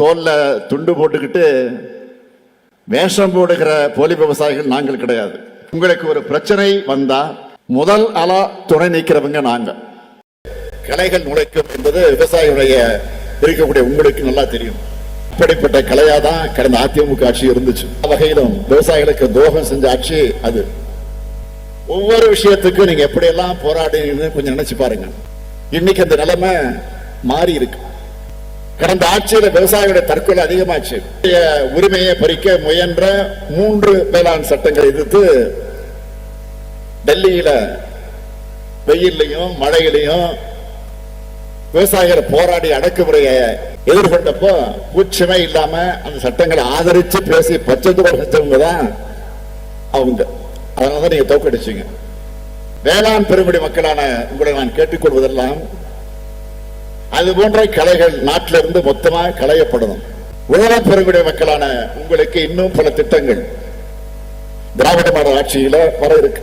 தோல்ல துண்டு போட்டுக்கிட்டு வேஷம் போடுகிற போலி விவசாயிகள் நாங்கள் கிடையாது. உங்களுக்கு ஒரு பிரச்சனை வந்தா முதல் அலா துணை நீக்கிறவங்க நாங்க. கலைகள் நுழைக்கும் என்பது விவசாயியுடைய இருக்கக்கூடிய உங்களுக்கு நல்லா தெரியும். அப்படிப்பட்ட கலையா தான் கடந்த அதிமுக ஆட்சி இருந்துச்சு. வகையிலும் விவசாயிகளுக்கு துரோகம் செஞ்ச ஆட்சி அது. ஒவ்வொரு விஷயத்துக்கும் நீங்க எப்படியெல்லாம் போராடுறீங்கன்னு கொஞ்சம் நினைச்சு பாருங்க. இன்னைக்கு அந்த நிலைமை மாறி இருக்கு. கடந்த ஆட்சியில விவசாயிகளுடைய தற்கொலை அதிகமாச்சு. உரிமையை பறிக்க முயன்ற மூன்று வேளாண் சட்டங்களை எதிர்த்து டெல்லியில வெயிலையும் மழையிலையும் விவசாயிகள் போராடி அடக்குமுறையை எதிர்கொண்டப்போ பூச்சமே இல்லாம அந்த சட்டங்களை ஆதரிச்சு பேசி பச்சை செஞ்சவங்க தான் அவங்க. அதனாலதான் நீங்க தோக்கடிச்சீங்க. வேளாண் பெருமடி மக்களான உங்களை நான் கேட்டுக்கொள்வதெல்லாம் அது போன்ற கலைகள் நாட்டிலிருந்து மொத்தமா களையப்படணும். உலக பெருங்குடி மக்களான உங்களுக்கு இன்னும் பல திட்டங்கள். திராவிட மாடல் ஆட்சியில வர இருக்கு.